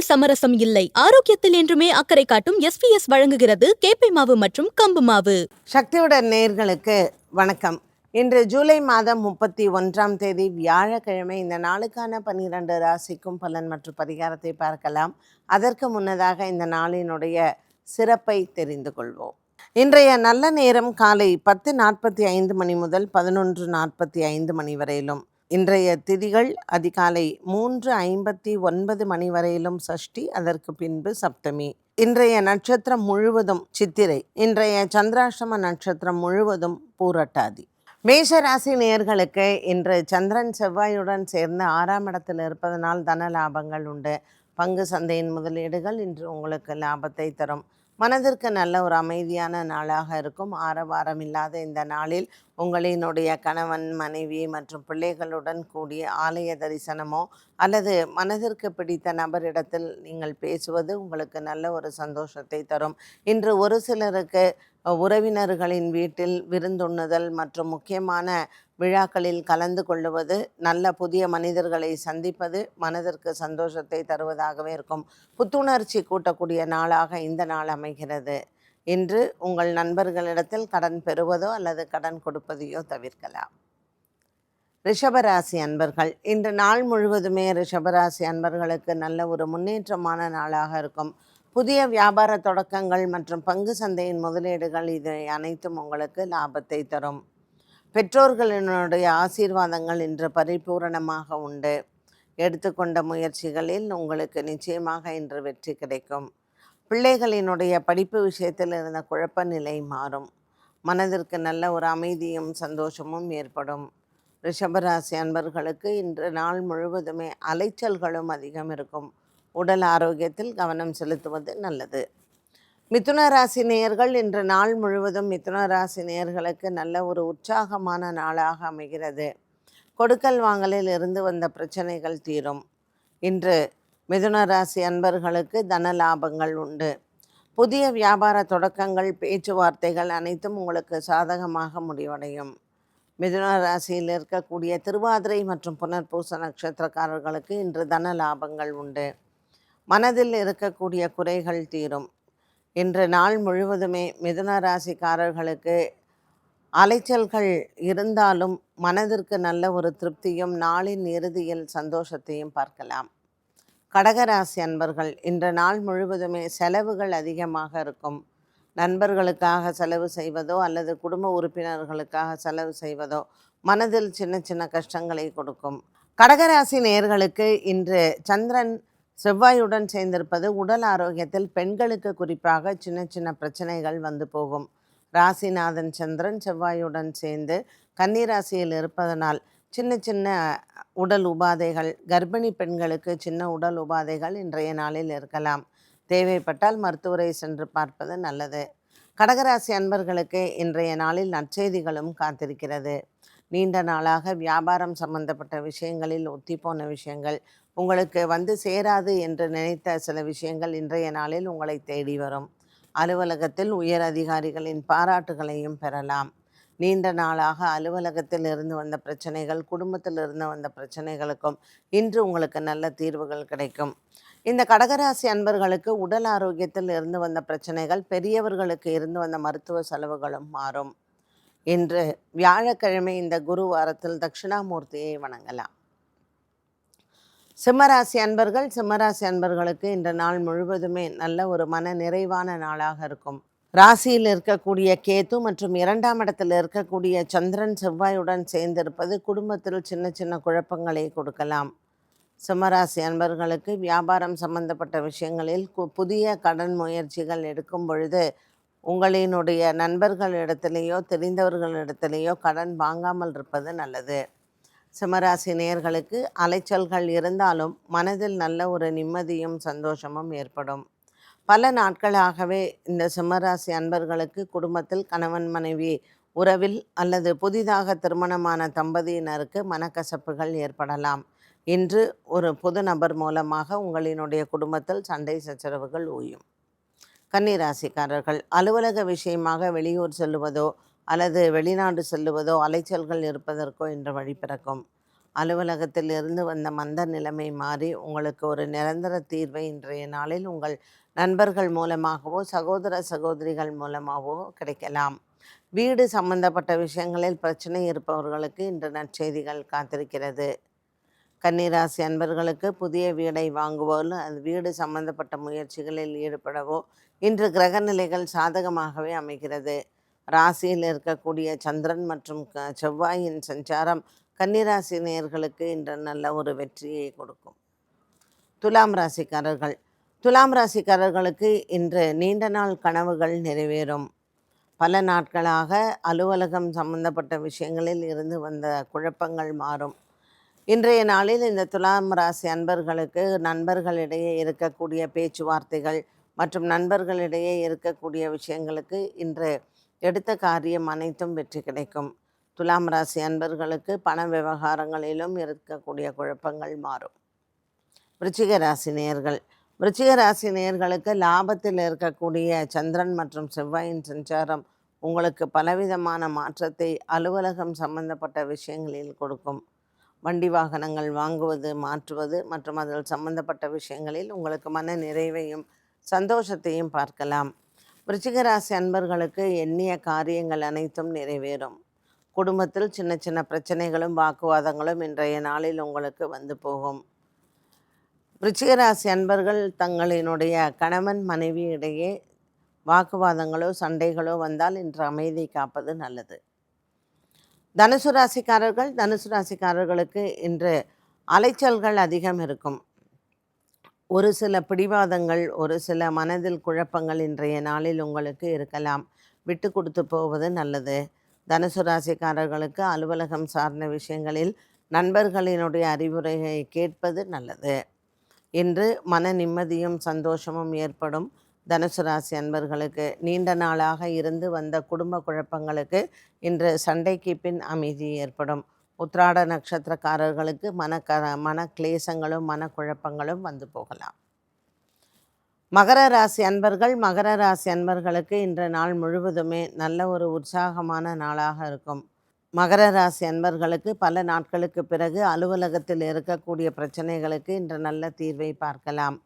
உணவில் சமரசம் இல்லை. ஆரோக்கியத்தில் என்றுமே அக்கறை காட்டும் எஸ்பிஎஸ் வழங்குகிறது கேப்பை மாவு மற்றும் கம்பு மாவு. சக்தியுடன் நேர்களுக்கு வணக்கம். இன்று ஜூலை மாதம் முப்பத்தி ஒன்றாம் தேதி வியாழக்கிழமை இந்த நாளுக்கான பன்னிரண்டு ராசிக்கும் பலன் மற்றும் பரிகாரத்தை பார்க்கலாம். அதற்கு முன்னதாக இந்த நாளினுடைய சிறப்பை தெரிந்து கொள்வோம். இன்றைய நல்ல நேரம் காலை பத்து நாற்பத்தி ஐந்து மணி முதல் பதினொன்று நாற்பத்தி ஐந்து மணி வரையிலும். இன்றைய திதிகள் அதிகாலை மூன்று ஐம்பத்தி ஒன்பது மணி வரையிலும் சஷ்டி அதற்கு பின்பு சப்தமி. இன்றைய நட்சத்திரம் முழுவதும் சித்திரை இன்றைய சந்திராஷ்டம நட்சத்திரம் முழுவதும் பூரட்டாதி. மேஷராசி நேர்களுக்கு இன்று சந்திரன் செவ்வாயுடன் சேர்ந்து ஆறாம் இடத்தில் இருப்பதனால் தன லாபங்கள் உண்டு. பங்கு சந்தையின் முதலீடுகள் இன்று உங்களுக்கு லாபத்தை தரும். மனதிற்கு நல்ல ஒரு அமைதியான நாளாக இருக்கும். ஆரவாரம் இல்லாத இந்த நாளில் உங்களினுடைய கணவன் மனைவி மற்றும் பிள்ளைகளுடன் கூடிய ஆலய தரிசனமோ அல்லது மனதிற்கு பிடித்த நபரிடத்தில் நீங்கள் பேசுவது உங்களுக்கு நல்ல ஒரு சந்தோஷத்தை தரும். இன்று ஒரு சிலருக்கு உறவினர்களின் வீட்டில் விருந்துண்ணுதல் மற்றும் முக்கியமான விழாக்களில் கலந்து கொள்ளுவது நல்ல புதிய மனிதர்களை சந்திப்பது மனதிற்கு சந்தோஷத்தை தருவதாகவே இருக்கும். புத்துணர்ச்சி கூட்டக்கூடிய நாளாக இந்த நாள் அமைகிறது. இன்று உங்கள் நண்பர்களிடத்தில் கடன் பெறுவதோ அல்லது கடன் கொடுப்பதையோ தவிர்க்கலாம். ரிஷபராசி அன்பர்கள் இன்று நாள் முழுவதுமே ரிஷபராசி அன்பர்களுக்கு நல்ல ஒரு முன்னேற்றமான நாளாக இருக்கும். புதிய வியாபார தொடக்கங்கள் மற்றும் பங்கு சந்தையின் முதலீடுகள் இது அனைத்தும் உங்களுக்கு லாபத்தை தரும். பெற்றோர்களினுடைய ஆசீர்வாதங்கள் இன்று பரிபூரணமாக உண்டு. எடுத்துக்கொண்ட முயற்சிகளில் உங்களுக்கு நிச்சயமாக இன்று வெற்றி கிடைக்கும். பிள்ளைகளினுடைய படிப்பு விஷயத்தில் இருந்த குழப்ப நிலை மாறும். மனதிற்கு நல்ல ஒரு அமைதியும் சந்தோஷமும் ஏற்படும். ரிஷபராசி அன்பர்களுக்கு இன்று நாள் முழுவதுமே அலைச்சல்களும் அதிகம் இருக்கும். உடல் ஆரோக்கியத்தில் கவனம் செலுத்துவது நல்லது. மிதுன ராசி நேயர்கள் இன்று நாள் முழுவதும் மிதுன ராசி நேயர்களுக்கு நல்ல ஒரு உற்சாகமான நாளாக அமைகிறது. கொடுக்கல் வாங்கலில் இருந்து வந்த பிரச்சனைகள் தீரும். இன்று மிதுன ராசி அன்பர்களுக்கு தன லாபங்கள் உண்டு. புதிய வியாபார தொடக்கங்கள் பேச்சுவார்த்தைகள் அனைத்தும் உங்களுக்கு சாதகமாக முடிவடையும். மிதுன ராசியில் இருக்கக்கூடிய திருவாதிரை மற்றும் புனர்பூச நட்சத்திரக்காரர்களுக்கு இன்று தன லாபங்கள் உண்டு. மனதில் இருக்கக்கூடிய குறைகள் தீரும். இன்று நாள் முழுவதுமே மிதுன ராசிக்காரர்களுக்கு அலைச்சல்கள் இருந்தாலும் மனதிற்கு நல்ல ஒரு திருப்தியும் நாளின் இறுதியில் சந்தோஷத்தையும் பார்க்கலாம். கடகராசி அன்பர்கள் இன்று நாள் முழுவதுமே செலவுகள் அதிகமாக இருக்கும். நண்பர்களுக்காக செலவு செய்வதோ அல்லது குடும்ப உறுப்பினர்களுக்காக செலவு செய்வதோ மனதில் சின்ன சின்ன கஷ்டங்களை கொடுக்கும். கடகராசி நேர்களுக்கு இன்று சந்திரன் செவ்வாயுடன் சேர்ந்திருப்பது உடல் ஆரோக்கியத்தில் பெண்களுக்கு குறிப்பாக சின்ன சின்ன பிரச்சனைகள் வந்து போகும். ராசிநாதன் சந்திரன் செவ்வாயுடன் சேர்ந்து கன்னிராசியில் இருப்பதனால் சின்ன சின்ன உடல் உபாதைகள் கர்ப்பிணி பெண்களுக்கு சின்ன உடல் உபாதைகள் இன்றைய நாளில் இருக்கலாம். தேவைப்பட்டால் மருத்துவரை சென்று பார்ப்பது நல்லது. கடகராசி அன்பர்களுக்கு இன்றைய நாளில் நற்செய்திகளும் காத்திருக்கிறது. நீண்ட நாளாக வியாபாரம் சம்பந்தப்பட்ட விஷயங்களில் ஒத்திப்போன விஷயங்கள் உங்களுக்கு வந்து சேராது என்று நினைத்த சில விஷயங்கள் இன்றைய நாளில் உங்களை தேடி வரும். அலுவலகத்தில் உயர் அதிகாரிகளின் பாராட்டுகளையும் பெறலாம். நீண்ட நாளாக அலுவலகத்தில் இருந்து வந்த பிரச்சனைகள் குடும்பத்தில் இருந்து வந்த பிரச்சனைகளுக்கும் இன்று உங்களுக்கு நல்ல தீர்வுகள் கிடைக்கும். இந்த கடகராசி அன்பர்களுக்கு உடல் ஆரோக்கியத்தில் இருந்து வந்த பிரச்சனைகள் பெரியவர்களுக்கு இருந்து வந்த மருத்துவ செலவுகளும் மாறும். இன்று வியாழக்கிழமை இந்த குரு வாரத்தில் தட்சிணாமூர்த்தியை வணங்கலாம். சிம்மராசி அன்பர்கள் சிம்மராசி அன்பர்களுக்கு இந்த நாள் முழுவதுமே நல்ல ஒரு மன நிறைவான நாளாக இருக்கும். ராசியில் இருக்கக்கூடிய கேத்து மற்றும் இரண்டாம் இடத்தில் இருக்கக்கூடிய சந்திரன் செவ்வாயுடன் சேர்ந்திருப்பது குடும்பத்தில் சின்ன சின்ன குழப்பங்களை கொடுக்கலாம். சிம்மராசி அன்பர்களுக்கு வியாபாரம் சம்பந்தப்பட்ட விஷயங்களில் கு- புதிய கடன் முயற்சிகள் எடுக்கும் பொழுது உங்களினுடைய நண்பர்களிடத்திலேயோ தெரிந்தவர்களிடத்திலேயோ கடன் வாங்காமல் இருப்பது நல்லது. சிம்மராசி நேயர்களுக்கு அலைச்சல்கள் இருந்தாலும் மனதில் நல்ல ஒரு நிம்மதியும் சந்தோஷமும் ஏற்படும். பல நாட்களாகவே இந்த சிம்மராசி அன்பர்களுக்கு குடும்பத்தில் கணவன் மனைவி உறவில் அல்லது புதிதாக திருமணமான தம்பதியினருக்கு மனக்கசப்புகள் ஏற்படலாம். இன்று ஒரு புது நபர் மூலமாக உங்களினுடைய குடும்பத்தில் சண்டை சச்சரவுகள் ஓயும் கன்னிராசிக்காரர்கள் அலுவலக விஷயமாக வெளியூர் செல்லுவதோ அல்லது வெளிநாடு செல்லுவதோ அலைச்சல்கள் இருப்பதற்கோ இன்று வழி பிறக்கும். அலுவலகத்தில் இருந்து வந்த மந்த நிலைமை மாறி உங்களுக்கு ஒரு நிரந்தர தீர்வை இன்றைய நாளில் உங்கள் நண்பர்கள் மூலமாகவோ சகோதர சகோதரிகள் மூலமாகவோ கிடைக்கலாம். வீடு சம்பந்தப்பட்ட விஷயங்களில் பிரச்சனை இருப்பவர்களுக்கு இன்று நற்செய்திகள் காத்திருக்கிறது. கன்னிராசி அன்பர்களுக்கு புதிய வீடை வாங்குவோ அது வீடு சம்பந்தப்பட்ட முயற்சிகளில் ஈடுபடவோ இன்று கிரக நிலைகள் சாதகமாகவே அமைகிறது. ராசியில் இருக்கக்கூடிய சந்திரன் மற்றும் க- செவ்வாயின் சஞ்சாரம் கன்னிராசி நேயர்களுக்கு இன்று நல்ல ஒரு வெற்றியை கொடுக்கும். துலாம் ராசிக்காரர்கள். துலாம் ராசிக்காரர்களுக்கு இன்று நீண்ட நாள் கனவுகள் நிறைவேறும். பல நாட்களாக அலுவலகம் சம்பந்தப்பட்ட விஷயங்களில் இருந்து வந்த குழப்பங்கள் மாறும். இன்றைய நாளில் இந்த துலாம் ராசி அன்பர்களுக்கு நண்பர்களிடையே இருக்கக்கூடிய பேச்சுவார்த்தைகள் மற்றும் நண்பர்களிடையே இருக்கக்கூடிய விஷயங்களுக்கு இன்று எடுத்த காரியம் அனைத்தும் வெற்றி கிடைக்கும். துலாம் ராசி அன்பர்களுக்கு பண விவகாரங்களிலும் இருக்கக்கூடிய குழப்பங்கள் மாறும். விருச்சிக ராசி நேயர்கள். விருச்சிக ராசி நேயர்களுக்கு லாபத்தில் இருக்கக்கூடிய சந்திரன் மற்றும் செவ்வாயின் சஞ்சாரம் உங்களுக்கு பலவிதமான மாற்றத்தை அலுவலகம் சம்பந்தப்பட்ட விஷயங்களில் கொடுக்கும். வண்டி வாகனங்கள் வாங்குவது மாற்றுவது மற்றும் அதில் சம்பந்தப்பட்ட விஷயங்களில் உங்களுக்கு மன நிறைவையும் சந்தோஷத்தையும் பார்க்கலாம். விருச்சிகராசி அன்பர்களுக்கு எண்ணிய காரியங்கள் அனைத்தும் நிறைவேறும். குடும்பத்தில் சின்ன சின்ன பிரச்சனைகளும் வாக்குவாதங்களும் இன்றைய நாளில் உங்களுக்கு வந்து போகும். விருச்சிகராசி அன்பர்கள் தங்களினுடைய கணவன் மனைவி இடையே வாக்குவாதங்களோ சண்டைகளோ வந்தால் இன்று அமைதி காப்பது நல்லது. தனுசு ராசிக்காரர்கள் தனுசு ராசிக்காரர்களுக்கு இன்று அலைச்சல்கள் அதிகம் இருக்கும். ஒரு சில பிடிவாதங்கள் ஒரு சில மனதில் குழப்பங்கள் இன்றைய நாளில் உங்களுக்கு இருக்கலாம். விட்டு கொடுத்து போவது நல்லது. தனுசு ராசிக்காரர்களுக்கு அலுவலகம் சார்ந்த விஷயங்களில் நண்பர்களினுடைய அறிவுரையை கேட்பது நல்லது. இன்று மன நிம்மதியும் சந்தோஷமும் ஏற்படும். தனுசு ராசி அன்பர்களுக்கு நீண்ட நாளாக இருந்து வந்த குடும்ப குழப்பங்களுக்கு இன்று சண்டைக்கு பின் அமைதி ஏற்படும். உத்ராட நட்சத்திரக்காரர்களுக்கு மன க மன கிளேசங்களும் மனக்குழப்பங்களும் வந்து போகலாம். மகர ராசி அன்பர்கள் மகர ராசி அன்பர்களுக்கு இன்று நாள் முழுவதுமே நல்ல ஒரு உற்சாகமான நாளாக இருக்கும். மகர ராசி அன்பர்களுக்கு பல நாட்களுக்கு பிறகு அலுவலகத்தில் இருக்கக்கூடிய பிரச்சனைகளுக்கு இன்று நல்ல தீர்வை பார்க்கலாம்.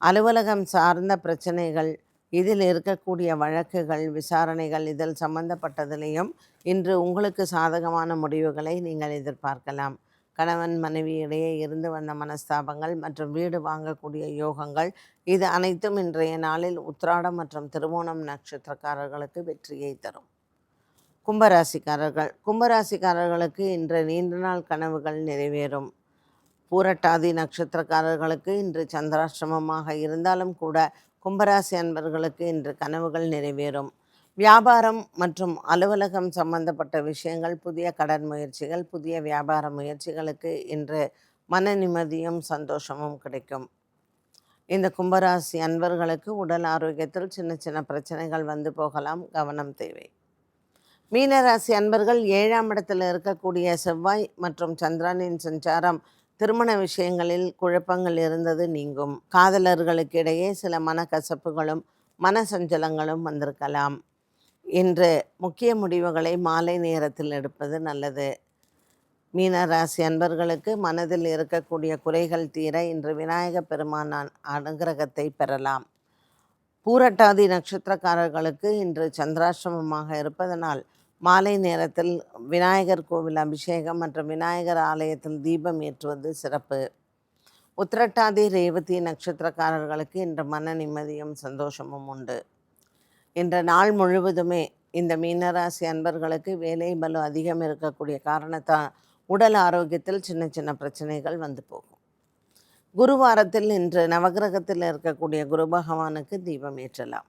அலுவலகம் சார்ந்த பிரச்சனைகள் இதில் இருக்கக்கூடிய வழக்குகள் விசாரணைகள் இதில் சம்பந்தப்பட்டதிலையும் இன்று உங்களுக்கு சாதகமான முடிவுகளை நீங்கள் எதிர்பார்க்கலாம். கணவன் மனைவி இடையே இருந்து வந்த மனஸ்தாபங்கள் மற்றும் வீடு வாங்கக்கூடிய யோகங்கள் இது அனைத்தும் இன்றைய நாளில் உத்ராடம் மற்றும் திருவோணம் நட்சத்திரக்காரர்களுக்கு வெற்றியை தரும். கும்பராசிக்காரர்கள் கும்பராசிக்காரர்களுக்கு இன்று நீண்ட நாள் கனவுகள் நிறைவேறும். பூரட்டாதி நட்சத்திரக்காரர்களுக்கு இன்று சந்திராஷ்டிரமமாக இருந்தாலும் கூட கும்பராசி அன்பர்களுக்கு இன்று கனவுகள் நிறைவேறும். வியாபாரம் மற்றும் அலுவலகம் சம்பந்தப்பட்ட விஷயங்கள் புதிய கடன் முயற்சிகள் புதிய வியாபார முயற்சிகளுக்கு இன்று மன நிம்மதியும் சந்தோஷமும் கிடைக்கும். இந்த கும்பராசி அன்பர்களுக்கு உடல் ஆரோக்கியத்தில் சின்ன சின்ன பிரச்சனைகள் வந்து போகலாம். கவனம் தேவை. மீனராசி அன்பர்கள் ஏழாம் இடத்தில் இருக்கக்கூடிய செவ்வாய் மற்றும் சந்திரனின் சஞ்சாரம் திருமண விஷயங்களில் குழப்பங்கள் இருந்தது நீங்கும். காதலர்களுக்கிடையே சில மனக்கசப்புகளும் மனசஞ்சலங்களும் வந்திருக்கலாம். இன்று முக்கிய முடிவுகளை மாலை நேரத்தில் எடுப்பது நல்லது. மீனராசி அன்பர்களுக்கு மனதில் இருக்கக்கூடிய குறைகள் தீர இன்று விநாயக பெருமானான் அனுகிரகத்தை பெறலாம். பூரட்டாதி நட்சத்திரக்காரர்களுக்கு இன்று சந்திராசிரமமாக இருப்பதனால் மாலை நேரத்தில் விநாயகர் கோவில் அபிஷேகம் மற்றும் விநாயகர் ஆலயத்தில் தீபம் ஏற்றுவது சிறப்பு. உத்திரட்டாதி ரேவதி நட்சத்திரக்காரர்களுக்கு இன்று மன நிம்மதியும் சந்தோஷமும் உண்டு. இன்று நாள் முழுவதுமே இந்த மீனராசி அன்பர்களுக்கு வேலை பலு அதிகம் இருக்கக்கூடிய காரணத்தால் உடல் ஆரோக்கியத்தில் சின்ன சின்ன பிரச்சனைகள் வந்து போகும். குருவாரத்தில் இன்று நவகிரகத்தில் இருக்கக்கூடிய குரு பகவானுக்கு தீபம் ஏற்றலாம்.